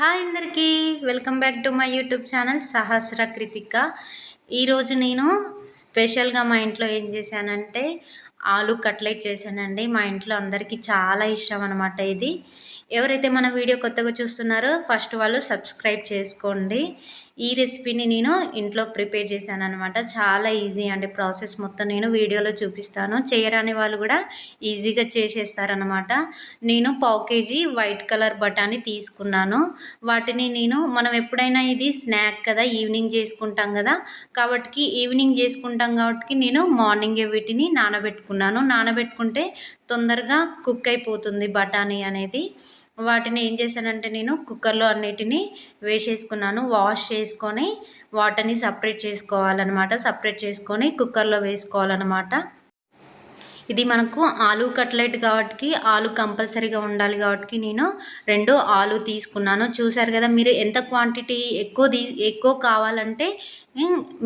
Hi అందరికీ. Welcome back to my YouTube channel Sahasra Krithika. ఈరోజు నేను స్పెషల్గా మా ఇంట్లో ఏం చేశానంటే ఆలు కట్లెట్ చేశానండి. మా ఇంట్లో అందరికీ చాలా ఇష్టం అనమాట ఇది. ఎవరైతే మన వీడియో కొత్తగా చూస్తున్నారో ఫస్ట్ వాళ్ళు సబ్స్క్రైబ్ చేసుకోండి. ఈ రెసిపీని నేను ఇంట్లో ప్రిపేర్ చేశాను అనమాట చాలా ఈజీ అండి ప్రాసెస్. మొత్తం నేను వీడియోలో చూపిస్తాను. చేయరాని వాళ్ళు కూడా ఈజీగా చేసేస్తారనమాట నేను పావు కేజీ వైట్ కలర్ బఠానీ తీసుకున్నాను. వాటిని నేను మనం ఎప్పుడైనా ఇది స్నాక్ కదా ఈవినింగ్ చేసుకుంటాం కదా కాబట్టి ఈవినింగ్ చేసుకుంటాం కాబట్టి నేను మార్నింగే వీటిని నానబెట్టుకున్నాను. నానబెట్టుకుంటే తొందరగా కుక్ అయిపోతుంది బఠానీ అనేది. వాటిని ఏం చేశానంటే నేను కుక్కర్లో అన్నిటినీ వేసేసుకున్నాను. వాష్ చేసుకొని వాటర్ని సపరేట్ చేసుకోవాలన్నమాట. సపరేట్ చేసుకొని కుక్కర్లో వేసుకోవాలన్నమాట. ఇది మనకు ఆలు కట్లెట్ కాబట్టి ఆలు కంపల్సరీగా ఉండాలి కాబట్టి నేను రెండు ఆలు తీసుకున్నాను. చూసారు కదా మీరు ఎంత క్వాంటిటీ ఎక్కువ తీ ఎక్కువ కావాలంటే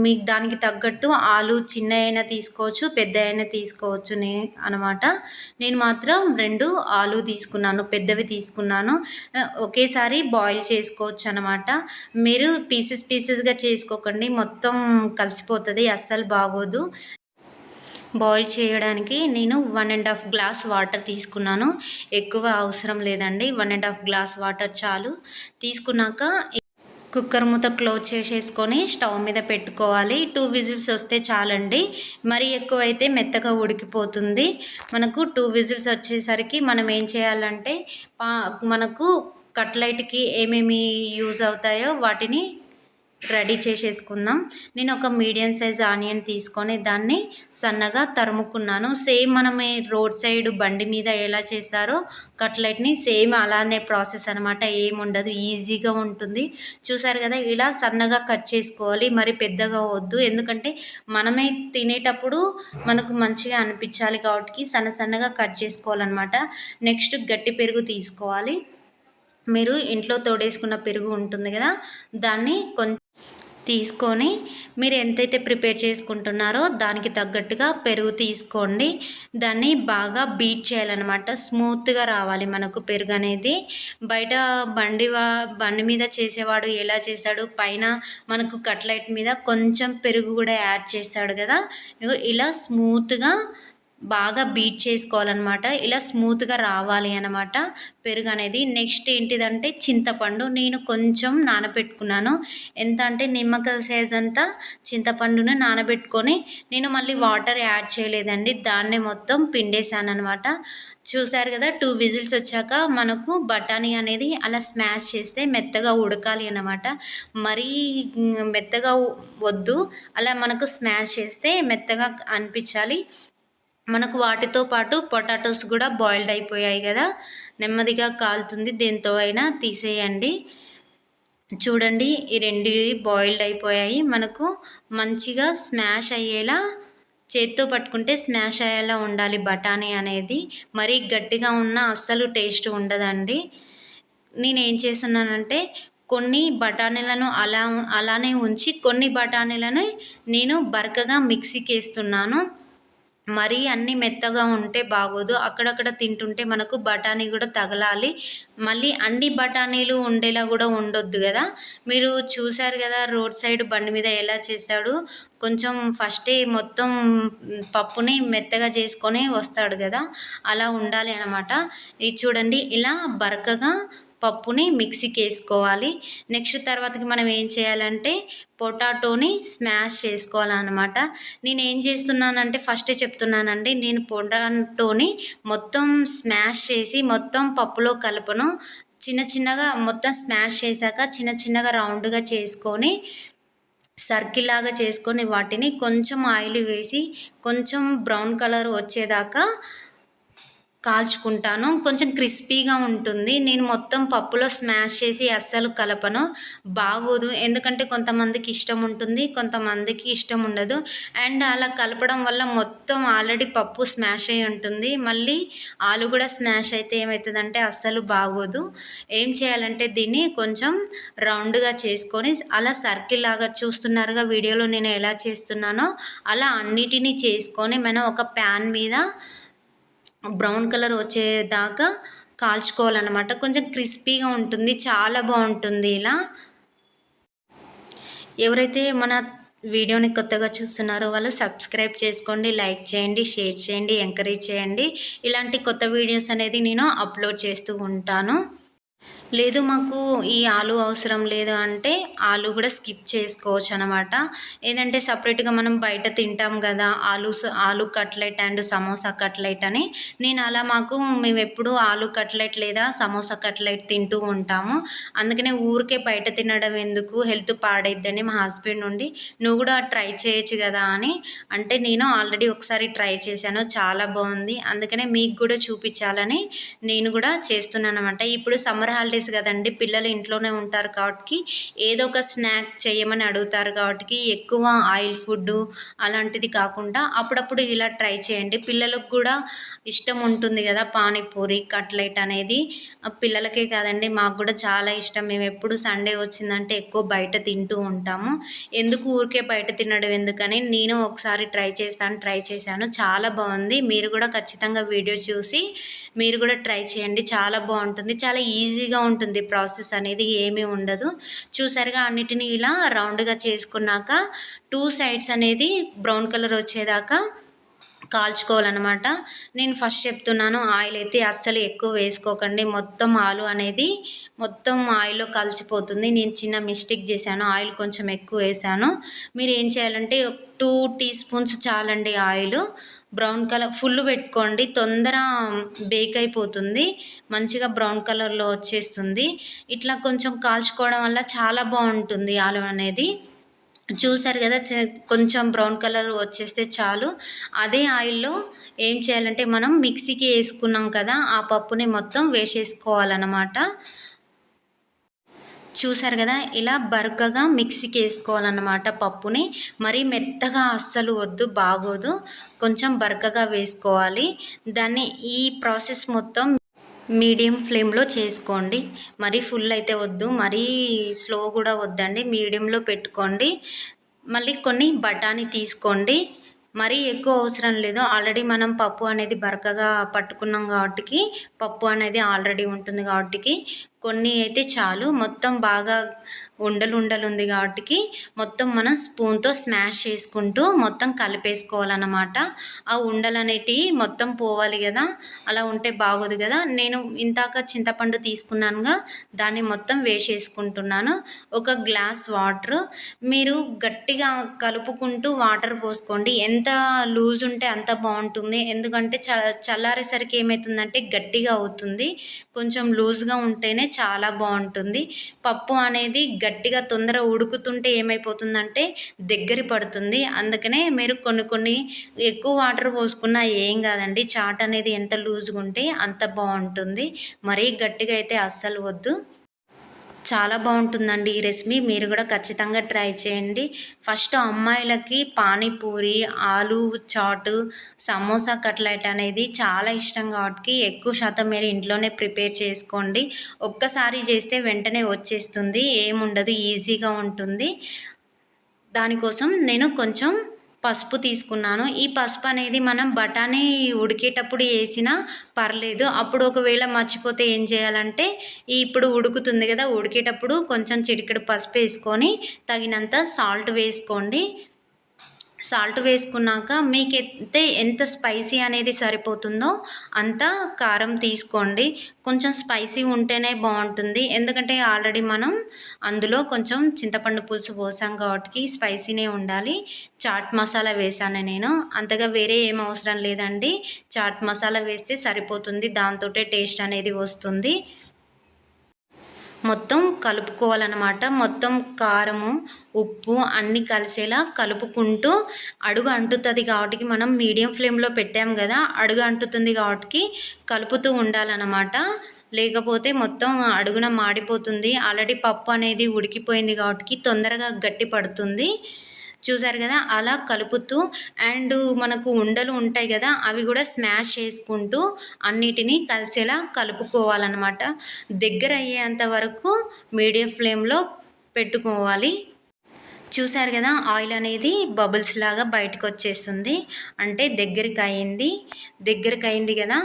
మీకు దానికి తగ్గట్టు ఆలు చిన్న అయినా తీసుకోవచ్చు పెద్ద అయినా తీసుకోవచ్చు నే అనమాట నేను మాత్రం రెండు ఆలు తీసుకున్నాను పెద్దవి తీసుకున్నాను. ఒకేసారి బాయిల్ చేసుకోవచ్చు అనమాట మీరు పీసెస్ పీసెస్గా చేసుకోకండి మొత్తం కలిసిపోతుంది అస్సలు బాగోదు. బాయిల్ చేయడానికి నేను one and half glass water తీసుకున్నాను. ఎక్కువ అవసరం లేదండి. One and half glass water చాలు. తీసుకున్నాక కుక్కర్ మూత క్లోజ్ చేసేసుకొని స్టవ్ మీద పెట్టుకోవాలి. టూ విజిల్స్ వస్తే చాలండి. మరీ ఎక్కువైతే మెత్తగా ఉడికిపోతుంది. మనకు టూ విజిల్స్ వచ్చేసరికి మనం ఏం చేయాలంటే మనకు కట్లైట్కి ఏమేమి యూజ్ అవుతాయో వాటిని రెడీ చేసేసుకుందాం. నేను ఒక మీడియం సైజ్ ఆనియన్ తీసుకొని దాన్ని సన్నగా తరుముకున్నాను. సేమ్ మనం రోడ్ సైడ్ బండి మీద ఎలా చేశారో కట్లెట్ని సేమ్ అలానే ప్రాసెస్ అనమాట ఏముండదు ఈజీగా ఉంటుంది. చూసారు కదా ఇలా సన్నగా కట్ చేసుకోవాలి. మరి పెద్దగా వద్దు. ఎందుకంటే మనమే తినేటప్పుడు మనకు మంచిగా అనిపించాలి కాబట్టి సన్న సన్నగా కట్ చేసుకోవాలన్నమాట. నెక్స్ట్ గట్టి పెరుగు తీసుకోవాలి. మీరు ఇంట్లో తోడేసుకున్న పెరుగు ఉంటుంది కదా దాన్ని కొంచెం తీసుకొని మీరు ఎంతైతే ప్రిపేర్ చేసుకుంటున్నారో దానికి తగ్గట్టుగా పెరుగు తీసుకోండి. దాన్ని బాగా బీట్ చేయాలన్నమాట. స్మూత్గా రావాలి మనకు పెరుగు అనేది. బయట బండి బండి మీద చేసేవాడు ఎలా చేశాడు పైన మనకు కట్లైట్ మీద కొంచెం పెరుగు కూడా యాడ్ చేశాడు కదా. ఇలా స్మూత్గా బాగా బీట్ చేసుకోవాలన్నమాట. ఇలా స్మూత్గా రావాలి అనమాట పెరుగు అనేది నెక్స్ట్ ఏంటిదంటే చింతపండు. నేను కొంచెం నానబెట్టుకున్నాను. ఎంత అంటే నిమ్మకాయ సైజ్ అంతా చింతపండును నానబెట్టుకొని నేను మళ్ళీ వాటర్ యాడ్ చేయలేదండి. దాన్నే మొత్తం పిండేశాను అనమాట చూసారు కదా టూ విజిల్స్ వచ్చాక మనకు బఠానీ అనేది అలా స్మాష్ చేస్తే మెత్తగా ఉడకాలి అనమాట మరీ మెత్తగా వద్దు అలా మనకు స్మాష్ చేస్తే మెత్తగా అనిపించాలి. మనకు వాటితో పాటు పొటాటోస్ కూడా బాయిల్డ్ అయిపోయాయి కదా. నెమ్మదిగా కాలుతుంది. దేంతో అయినా తీసేయండి. చూడండి ఈ రెండు బాయిల్డ్ అయిపోయాయి. మనకు మంచిగా స్మాష్ అయ్యేలా చేత్తో పట్టుకుంటే స్మాష్ అయ్యేలా ఉండాలి బఠానీ అనేది. మరీ గట్టిగా ఉన్న అస్సలు టేస్ట్ ఉండదండి. నేను ఏం చేస్తున్నానంటే కొన్ని బఠానీలను అలా అలానే ఉంచి కొన్ని బఠానీలను నేను బరకగా మిక్సీకి వేస్తున్నాను మరీ అన్నీ మెత్తగా ఉంటే బాగోదు. అక్కడక్కడ తింటుంటే మనకు బఠానీ కూడా తగలాలి. మళ్ళీ అన్ని బఠానీలు ఉండేలా కూడా ఉండొద్దు కదా. మీరు చూశారు కదా రోడ్ సైడ్ బండి మీద ఎలా చేశాడు. కొంచెం ఫస్టే మొత్తం పప్పుని మెత్తగా చేసుకొని వస్తాడు కదా. అలా ఉండాలి అనమాట ఇది చూడండి ఇలా బరకగా పప్పుని మిక్సీకి వేసుకోవాలి నెక్స్ట్ తర్వాతకి మనం ఏం చేయాలంటే పొటాటోని స్మాష్ చేసుకోవాలన్నమాట. నేను ఏం చేస్తున్నానంటే ఫస్టే చెప్తున్నానండి నేను పొటాటోని మొత్తం స్మాష్ చేసి మొత్తం పప్పులో కలపను. చిన్న చిన్నగా మొత్తం స్మాష్ చేశాక చిన్న చిన్నగా రౌండ్గా చేసుకొని సర్కిల్ లాగా చేసుకొని వాటిని కొంచెం ఆయిల్ వేసి కొంచెం బ్రౌన్ కలర్ వచ్చేదాకా కాల్చుకుంటాను. కొంచెం క్రిస్పీగా ఉంటుంది. నేను మొత్తం పప్పులో స్మాష్ చేసి అస్సలు కలపను. బాగోదు. ఎందుకంటే కొంతమందికి ఇష్టం ఉంటుంది కొంతమందికి ఇష్టం ఉండదు. అండ్ అలా కలపడం వల్ల మొత్తం ఆల్రెడీ పప్పు స్మాష్ అయి ఉంటుంది. మళ్ళీ ఆలు కూడా స్మాష్ అయితే ఏమవుతుందంటే అస్సలు బాగోదు. ఏం చేయాలంటే దీన్ని కొంచెం రౌండ్గా చేసుకొని అలా సర్కిల్ లాగా చూస్తున్నారుగా వీడియోలో నేను ఎలా చేస్తున్నానో అలా అన్నిటినీ చేసుకొని మనం ఒక ప్యాన్ మీద బ్రౌన్ కలర్ వచ్చేదాకా కాల్చుకోవాలన్నమాట. కొంచెం క్రిస్పీగా ఉంటుంది. చాలా బాగుంటుంది ఇలా. ఎవరైతే మన వీడియోని కొత్తగా చూస్తున్నారో వాళ్ళు సబ్స్క్రైబ్ చేసుకోండి లైక్ చేయండి షేర్ చేయండి ఎంకరేజ్ చేయండి. ఇలాంటి కొత్త వీడియోస్ అనేది నేను అప్లోడ్ చేస్తూ ఉంటాను. లేదు మాకు ఈ ఆలు అవసరం లేదు అంటే ఆలు కూడా స్కిప్ చేసుకోవచ్చు అనమాట ఏదంటే సపరేట్గా మనం బయట తింటాం కదా ఆలు ఆలు కట్లెట్ అండ్ సమోసా కట్లెట్ అని. నేను అలా మాకు మేము ఎప్పుడు ఆలు కట్లెట్ లేదా సమోసా కట్లెట్ తింటూ ఉంటాము. అందుకనే ఊరికే బయట తినడం ఎందుకు? హెల్త్ పాడైద్దని మా హస్బెండ్ నుండి నువ్వు కూడా ట్రై చేయొచ్చు కదా అని. అంటే నేను ఆల్రెడీ ఒకసారి ట్రై చేశాను చాలా బాగుంది. అందుకనే మీకు కూడా చూపించాలని నేను కూడా చేస్తున్నాను అనమాట ఇప్పుడు సమ్మర్ హాలిడేస్ హాలిడేస్ కదండి. పిల్లలు ఇంట్లోనే ఉంటారు కాబట్టి ఏదో ఒక స్నాక్ చేయమని అడుగుతారు కాబట్టి ఎక్కువ ఆయిల్ ఫుడ్ అలాంటిది కాకుండా అప్పుడప్పుడు ఇలా ట్రై చేయండి. పిల్లలకు కూడా ఇష్టం ఉంటుంది కదా పానీపూరి కట్లెట్ అనేది. పిల్లలకే కాదండి మాకు కూడా చాలా ఇష్టం. మేము ఎప్పుడు సండే వచ్చిందంటే ఎక్కువ బయట తింటూ ఉంటాము. ఎందుకు ఊరికే బయట తినడం ఎందుకని నేను ఒకసారి ట్రై చేస్తాను ట్రై చేశాను. చాలా బాగుంది. మీరు కూడా ఖచ్చితంగా వీడియో చూసి మీరు కూడా ట్రై చేయండి. చాలా బాగుంటుంది. చాలా ఈజీగా ఉంటుంది ఉంటుంది ప్రాసెస్ అనేది ఏమీ ఉండదు. చూసారుగా అన్నిటిని ఇలా రౌండ్గా చేసుకున్నాక టూ సైడ్స్ అనేది బ్రౌన్ కలర్ వచ్చేదాకా కాల్చుకోవాలన్నమాట. నేను ఫస్ట్ చెప్తున్నాను ఆయిల్ అయితే అస్సలు ఎక్కువ వేసుకోకండి. మొత్తం ఆలు అనేది మొత్తం ఆయిల్లో కలిసిపోతుంది. నేను చిన్న మిస్టేక్ చేశాను. ఆయిల్ కొంచెం ఎక్కువ వేసాను మీరు ఏం చేయాలంటే టూ టీ స్పూన్స్ చాలండి ఆయిల్. బ్రౌన్ కలర్ ఫుల్ పెట్టుకోండి. తొందర బేక్ అయిపోతుంది. మంచిగా బ్రౌన్ కలర్లో వచ్చేస్తుంది. ఇట్లా కొంచెం కాల్చుకోవడం వల్ల చాలా బాగుంటుంది ఆలు అనేది. చూసారు కదా కొంచెం బ్రౌన్ కలర్ వచ్చేస్తే చాలు. అదే ఆయిల్లో ఏం చేయాలంటే మనం మిక్సీకి వేసుకున్నాం కదా ఆ పప్పుని మొత్తం వేసేసుకోవాలన్నమాట. చూసారు కదా ఇలా బరకగా మిక్సీకి వేసుకోవాలన్నమాట పప్పుని. మరీ మెత్తగా అస్సలు వద్దు బాగోదు. కొంచెం బరకగా వేసుకోవాలి. దాన్ని ఈ ప్రాసెస్ మొత్తం మీడియం ఫ్లేమ్లో చేసుకోండి. మరీ ఫుల్ అయితే వద్దు మరీ స్లో కూడా వద్దండి. మీడియంలో పెట్టుకోండి. మళ్ళీ కొన్ని బఠానీ తీసుకోండి. మరీ ఎక్కువ అవసరం లేదు. ఆల్రెడీ మనం పప్పు అనేది బరకగా పట్టుకున్నాం కాబట్టి పప్పు అనేది ఆల్రెడీ ఉంటుంది కాబట్టి కొన్ని అయితే చాలు. మొత్తం బాగా ఉండలు ఉండలు ఉంది కాబట్టి మొత్తం మనం స్పూన్తో స్మాష్ చేసుకుంటూ మొత్తం కలిపేసుకోవాలన్నమాట. ఆ ఉండలు అనేటివి మొత్తం పోవాలి కదా అలా ఉంటే బాగోదు కదా. నేను ఇంతాక చింతపండు తీసుకున్నానుగా దాన్ని మొత్తం వేసేసుకుంటున్నాను. ఒక గ్లాస్ వాటర్. మీరు గట్టిగా కలుపుకుంటూ వాటర్ పోసుకోండి. ఎంత లూజ్ ఉంటే అంత బాగుంటుంది. ఎందుకంటే చ చల్లారేసరికి ఏమవుతుందంటే గట్టిగా అవుతుంది. కొంచెం లూజ్గా ఉంటేనే చాలా బాగుంటుంది. పప్పు అనేది గట్టిగా తొందర ఉడుకుతుంటే ఏమైపోతుందంటే దగ్గర పడుతుంది. అందుకనే మీరు కొన్ని కొన్ని ఎక్కువ వాటర్ పోసుకున్నా ఏం కాదండి. చాట్ అనేది ఎంత లూజ్గా ఉంటే అంత బాగుంటుంది. మరీ గట్టిగా అయితే అస్సలు వద్దు. చాలా బాగుంటుందండి ఈ రెసిపీ. మీరు కూడా ఖచ్చితంగా ట్రై చేయండి. ఫస్ట్ అమ్మాయిలకి పానీపూరి ఆలు చాటు సమోసా కట్లెట్ అనేది చాలా ఇష్టం కాబట్టి ఎక్కువ శాతం మీరు ఇంట్లోనే ప్రిపేర్ చేసుకోండి. ఒక్కసారి చేస్తే వెంటనే వచ్చేస్తుంది. ఏముండదు ఈజీగా ఉంటుంది. దానికోసం నేను కొంచెం పసుపు తీసుకున్నాను. ఈ పసుపు అనేది మనం బఠానీ ఉడికేటప్పుడు వేసినా పర్లేదు. అప్పుడు ఒకవేళ మర్చిపోతే ఏం చేయాలంటే ఇప్పుడు ఉడుకుతుంది కదా ఉడికేటప్పుడు కొంచెం చిటికెడు పసుపు వేసుకొని తగినంత సాల్ట్ వేసుకోండి. సాల్ట్ వేసుకున్నాక మీకు అయితే ఎంత స్పైసీ అనేది సరిపోతుందో అంత కారం తీసుకోండి. కొంచెం స్పైసీ ఉంటేనే బాగుంటుంది. ఎందుకంటే ఆల్రెడీ మనం అందులో కొంచెం చింతపండు పులుసు పోసాం కాబట్టి స్పైసీనే ఉండాలి. చాట్ మసాలా వేసాను నేను. అంతగా వేరే ఏం అవసరం లేదండి. చాట్ మసాలా వేస్తే సరిపోతుంది. దాంతో టేస్ట్ అనేది వస్తుంది. మొత్తం కలుపుకోవాలన్నమాట. మొత్తం కారము ఉప్పు అన్నీ కలిసేలా కలుపుకుంటూ అడుగు అంటుతుంది కాబట్టి మనం మీడియం ఫ్లేమ్లో పెట్టాం కదా అడుగు అంటుతుంది కాబట్టి కలుపుతూ ఉండాలన్నమాట. లేకపోతే మొత్తం అడుగున మాడిపోతుంది. ఆల్రెడీ పప్పు అనేది ఉడికిపోయింది కాబట్టి తొందరగా గట్టి పడుతుంది చూసారు కదా? అలా కలుపుతూ అండ్ మనకు ఉండలు ఉంటాయి కదా అవి కూడా స్మాష్ చేసుకుంటూ అన్నిటినీ కలిసేలా కలుపుకోవాలన్నమాట. దగ్గర అయ్యేంత వరకు మీడియం ఫ్లేమ్లో పెట్టుకోవాలి. చూసారు కదా? ఆయిల్ అనేది బబుల్స్ లాగా బయటకు వచ్చేస్తుంది అంటే దగ్గరికి అయింది. దగ్గరికి అయింది కదా?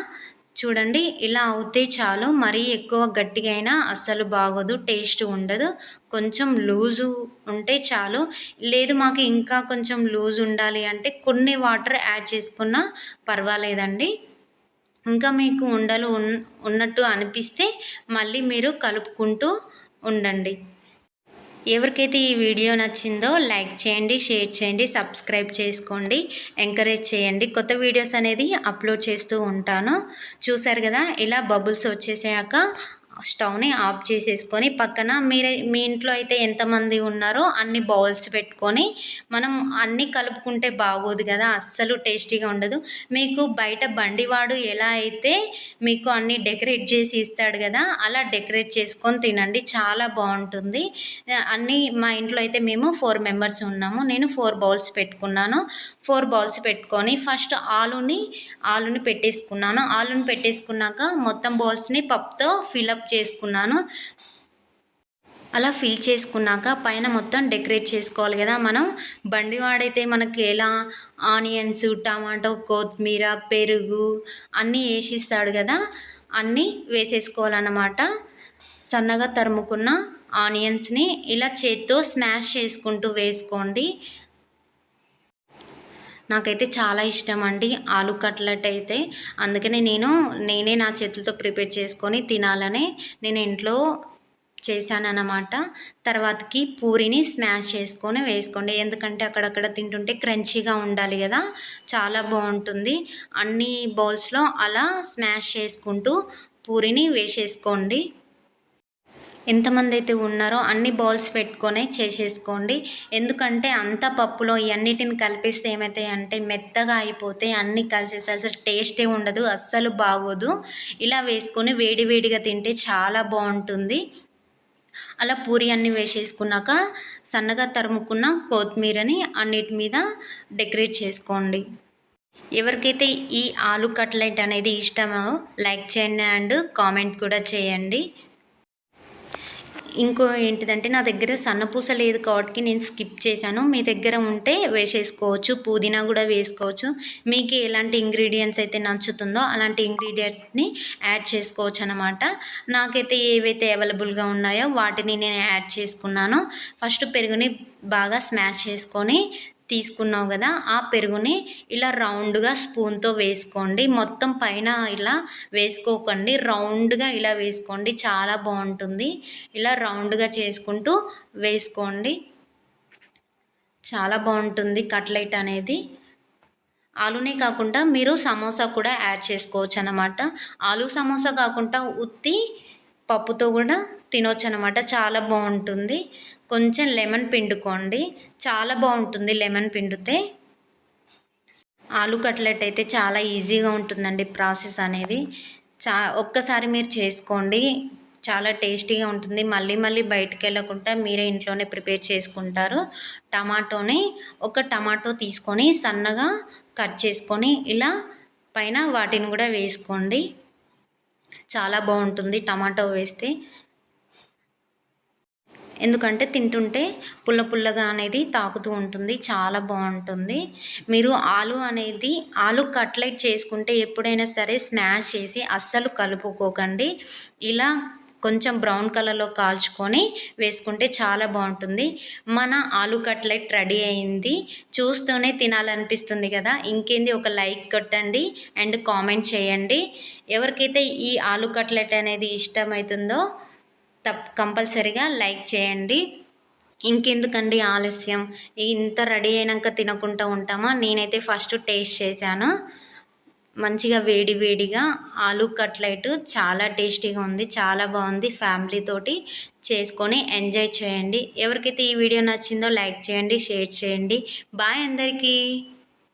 చూడండి ఇలా అవుతే చాలు. మరీ ఎక్కువ గట్టిగా అయినా అస్సలు బాగోదు టేస్ట్ ఉండదు. కొంచెం లూజు ఉంటే చాలు. లేదు మాకు ఇంకా కొంచెం లూజ్ ఉండాలి అంటే కొన్ని వాటర్ యాడ్ చేసుకున్నా పర్వాలేదండి. ఇంకా మీకు ఉండలు ఉన్ ఉన్నట్టు అనిపిస్తే మళ్ళీ మీరు కలుపుకుంటూ ఉండండి. ఎవరికైతే ఈ వీడియో నచ్చిందో లైక్ చేయండి షేర్ చేయండి సబ్స్క్రైబ్ చేసుకోండి ఎంకరేజ్ చేయండి. కొత్త వీడియోస్ అనేది అప్లోడ్ చేస్తూ ఉంటాను. చూసారు కదా ఇలా బబుల్స్ వచ్చేసాక స్టవ్ని ఆఫ్ చేసేసుకొని పక్కన మీరే మీ ఇంట్లో అయితే ఎంతమంది ఉన్నారో అన్ని బౌల్స్ పెట్టుకొని మనం అన్నీ కలుపుకుంటే బాగోదు కదా అస్సలు టేస్టీగా ఉండదు. మీకు బయట బండివాడు ఎలా అయితే మీకు అన్ని డెకరేట్ చేసి ఇస్తాడు కదా అలా డెకరేట్ చేసుకొని తినండి చాలా బాగుంటుంది. అన్నీ మా ఇంట్లో అయితే మేము ఫోర్ మెంబర్స్ ఉన్నాము నేను ఫోర్ బౌల్స్ పెట్టుకున్నాను. ఫోర్ బౌల్స్ పెట్టుకొని ఫస్ట్ ఆలుని ఆలుని పెట్టేసుకున్నాను. ఆలుని పెట్టేసుకున్నాక మొత్తం బౌల్స్ని పప్పుతో ఫిలప్ చేసుకున్నాను. అలా ఫిల్ చేసుకున్నాక పైన మొత్తం డెకరేట్ చేసుకోవాలి కదా మనం. బండివాడైతే మనకి ఎలా? ఆనియన్స్ టమాటో కొత్తిమీర పెరుగు అన్నీ వేసిస్తాడు కదా. అన్నీ వేసేసుకోవాలన్నమాట. సన్నగా తరుముకున్న ఆనియన్స్ని ఇలా చేత్తో స్మాష్ చేసుకుంటూ వేసుకోండి. నాకైతే చాలా ఇష్టం అండి ఆలు కట్లెట్ అయితే. అందుకనే నేను నేనే నా చేతులతో ప్రిపేర్ చేసుకొని తినాలని నేను ఇంట్లో చేశానన్నమాట. తర్వాతకి పూరిని స్మాష్ చేసుకొని వేసుకోండి. ఎందుకంటే అక్కడక్కడ తింటుంటే క్రంచీగా ఉండాలి కదా. చాలా బాగుంటుంది. అన్ని బౌల్స్లో అలా స్మాష్ చేసుకుంటూ పూరిని వేసేసుకోండి. ఎంతమంది అయితే ఉన్నారో అన్ని బౌల్స్ పెట్టుకొని చేసేసుకోండి. ఎందుకంటే అంత పప్పులో ఇవన్నిటిని కలిపిస్తే ఏమవుతాయి అంటే మెత్తగా అయిపోతే అన్ని కలిసేసి అసలు టేస్టే ఉండదు అస్సలు బాగోదు. ఇలా వేసుకొని వేడివేడిగా తింటే చాలా బాగుంటుంది. అలా పూరి అన్నీ వేసేసుకున్నాక సన్నగా తరుముకున్న కొత్తిమీరని అన్నిటి మీద డెకరేట్ చేసుకోండి. ఎవరికైతే ఈ ఆలు కట్లెట్ అనేది ఇష్టమో లైక్ చేయండి అండ్ కామెంట్ కూడా చేయండి. ఇంకో ఏంటిదంటే నా దగ్గర సన్నపూస లేదు కాబట్టి నేను స్కిప్ చేశాను. మీ దగ్గర ఉంటే వేసేసుకోవచ్చు పుదీనా కూడా వేసుకోవచ్చు. మీకు ఎలాంటి ఇంగ్రీడియంట్స్ అయితే నచ్చుతుందో అలాంటి ఇంగ్రీడియంట్స్ని యాడ్ చేసుకోవచ్చు అనమాట నాకైతే ఏవైతే అవైలబుల్గా ఉన్నాయో వాటిని నేను యాడ్ చేసుకున్నాను. ఫస్ట్ పెరుగుని బాగా స్మాష్ చేసుకొని తీసుకున్నావు కదా ఆ పెరుగుని ఇలా రౌండ్గా స్పూన్తో వేసుకోండి. మొత్తం పైన ఇలా వేసుకోకండి. రౌండ్గా ఇలా వేసుకోండి. చాలా బాగుంటుంది. ఇలా రౌండ్గా చేసుకుంటూ వేసుకోండి. చాలా బాగుంటుంది కట్లెట్ అనేది. ఆలునే కాకుండా మీరు సమోసా కూడా యాడ్ చేసుకోవచ్చు అన్నమాట ఆలు సమోసా కాకుండా ఉత్తి పప్పుతో కూడా తినొచ్చు అనమాట చాలా బాగుంటుంది. కొంచెం లెమన్ పిండుకోండి. చాలా బాగుంటుంది లెమన్ పిండితే. ఆలు కట్లెట్ అయితే చాలా ఈజీగా ఉంటుందండి ప్రాసెస్ అనేది. చా ఒక్కసారి మీరు చేసుకోండి. చాలా టేస్టీగా ఉంటుంది. మళ్ళీ మళ్ళీ బయటకు వెళ్ళకుండా మీరే ఇంట్లోనే ప్రిపేర్ చేసుకుంటారు. టమాటోని ఒక టమాటో తీసుకొని సన్నగా కట్ చేసుకొని ఇలా పైన వాటిని కూడా వేసుకోండి. చాలా బాగుంటుంది టమాటో వేస్తే. ఎందుకంటే తింటుంటే పుల్ల పుల్లగా అనేది తాకుతూ ఉంటుంది చాలా బాగుంటుంది. మీరు ఆలు అనేది ఆలు కట్లెట్ చేసుకుంటే ఎప్పుడైనా సరే స్మాష్ చేసి అస్సలు కలుపుకోకండి. ఇలా కొంచెం బ్రౌన్ కలర్లో కాల్చుకొని వేసుకుంటే చాలా బాగుంటుంది. మన ఆలు కట్లెట్ రెడీ అయింది. చూస్తూనే తినాలనిపిస్తుంది కదా. ఇంకేంది ఒక లైక్ కొట్టండి అండ్ కామెంట్ చేయండి. ఎవరికైతే ఈ ఆలు కట్లెట్ అనేది ఇష్టమవుతుందో తప్ కంపల్సరిగా లైక్ చేయండి. ఇంకెందుకండి ఆలస్యం? ఇంత రెడీ అయినాక తినకుండా ఉంటామా? నేనైతే ఫస్ట్ టేస్ట్ చేశాను. మంచిగా వేడి వేడిగా ఆలు కట్లెట్ చాలా టేస్టీగా ఉంది చాలా బాగుంది. ఫ్యామిలీతోటి చేసుకొని ఎంజాయ్ చేయండి. ఎవరికైతే ఈ వీడియో నచ్చిందో లైక్ చేయండి షేర్ చేయండి. బాయ్ అందరికీ.